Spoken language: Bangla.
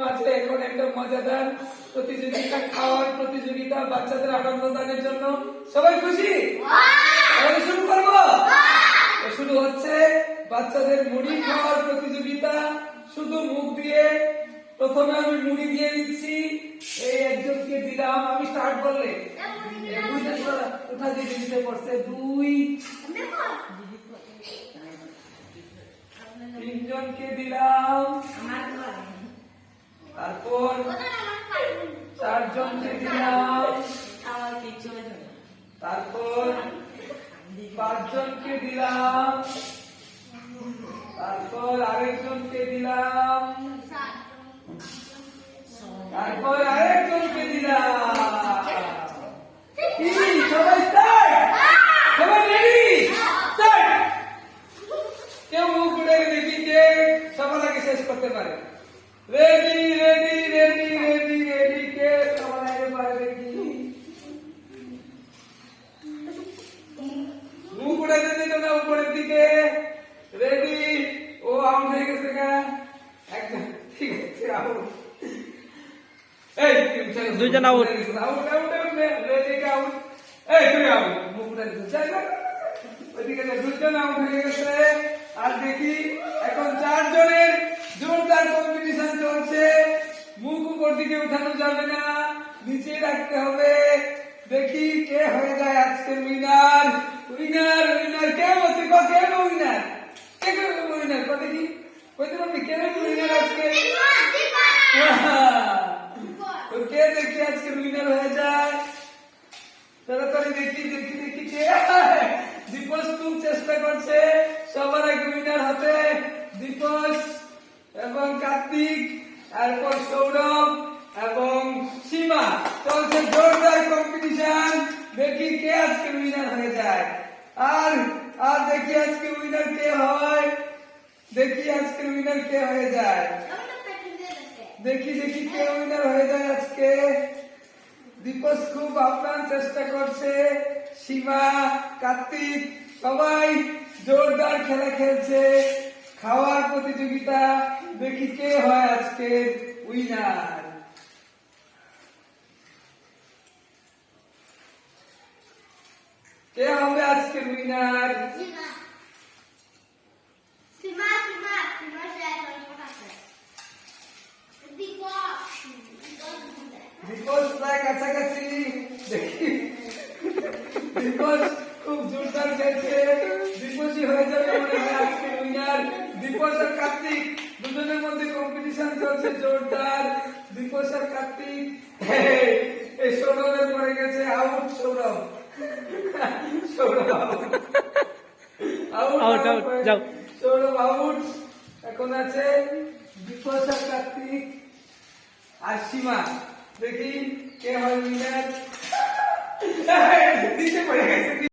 মাঝে এখন একটা মজাদার প্রতিযোগিতা খাওয়ার প্রতিযোগিতা বাচ্চাদের আনন্দ জন্য। সবাই খুশি? শুরু করব? শুরু হচ্ছে বাচ্চাদের মুড়ি খাওয়ার প্রতিযোগিতা। শুধু মুখ দিয়ে। প্রথমে আমি মুড়ি দিয়ে দিচ্ছি। এই একজনকে দিলাম। আমি স্টার্ট করলে কোথা দিয়ে দিতে পড়ছে? দুই। তিনজনকে দিলাম। চারজনকে দিলাম তারপর পাঁচজনকে দিলাম। তারপর আরেকজনকে দিলাম। তারপর আরেকজনকে দিলাম। সবাই সবাই রেডি? কেউ মুখ উড়ে দেখি কে সবার আগে শেষ করতে পারে। রেডি রেডি রেডি কে সবার আগে পারে দেখি মুখ উড়ে দিতে তো না উপরের দিকে রেডি হয়ে গেছে একদম ঠিক আছে আউট এই দুইজন out out out ready out এই তুই আউট মুখ দিতে চল চল। ওইদিকে দুজন আউট হয়ে গেছে। আর দেখি এখন চারজনের জোরদার কম্পিটিশন চলছে। মুখ উপর দিকে উঠানো যাবে না নিচে রাখতে হবে। দেখি কে হয়ে যায় আজকে উইনার কি কইতে পারবি? কে উইনার আজকে? তো কে দেখি আজকে উইনার হয়ে যায়? তাড়াতাড়ি দেখি দেখি দেখি কে? দীপস খুব চেষ্টা করছে সবার আগে উইনার হতে। দীপস এবং কার্তিক এরপর সৌরভ এবং সীমা। চলছে জোরদার কম্পিটিশন দেখি কে আজকে উইনার হয়ে যায়। আর আর দেখি আজকে উইনার কে হয়। দেখি আজকে উইনার কে হয়ে যায়। দেখি দেখি কে উইনার হয়ে যায় আজকে। দীপস খুব আপ্রাণ চেষ্টা করছে। সীমা, কার্তিক, সবাই জোরদার খেলা খেলছে। খাওয়ার প্রতিযোগিতা, দেখি কে হয় আজকে উইনার কে হবে আজকে উইনার দীপস প্রায় কাছাকাছি। দেখি। দীপস খুব জোরদার খেলছে। দীপসই হয়ে যাবে আজকে উইনার দীপস আর কার্তিক দুজনের মধ্যে কম্পিটিশন চলছে জোরদার। দীপস আর কার্তিক। এই সৌরভের পরে গেছে। Out Sourav. Sourav. Out Out, out, যাও। সৌরভ আউট এখন আছে দীপস আর কার্তিক আর সীমা। দেখি কে হয় উইনার নিচে পড়ে গেছে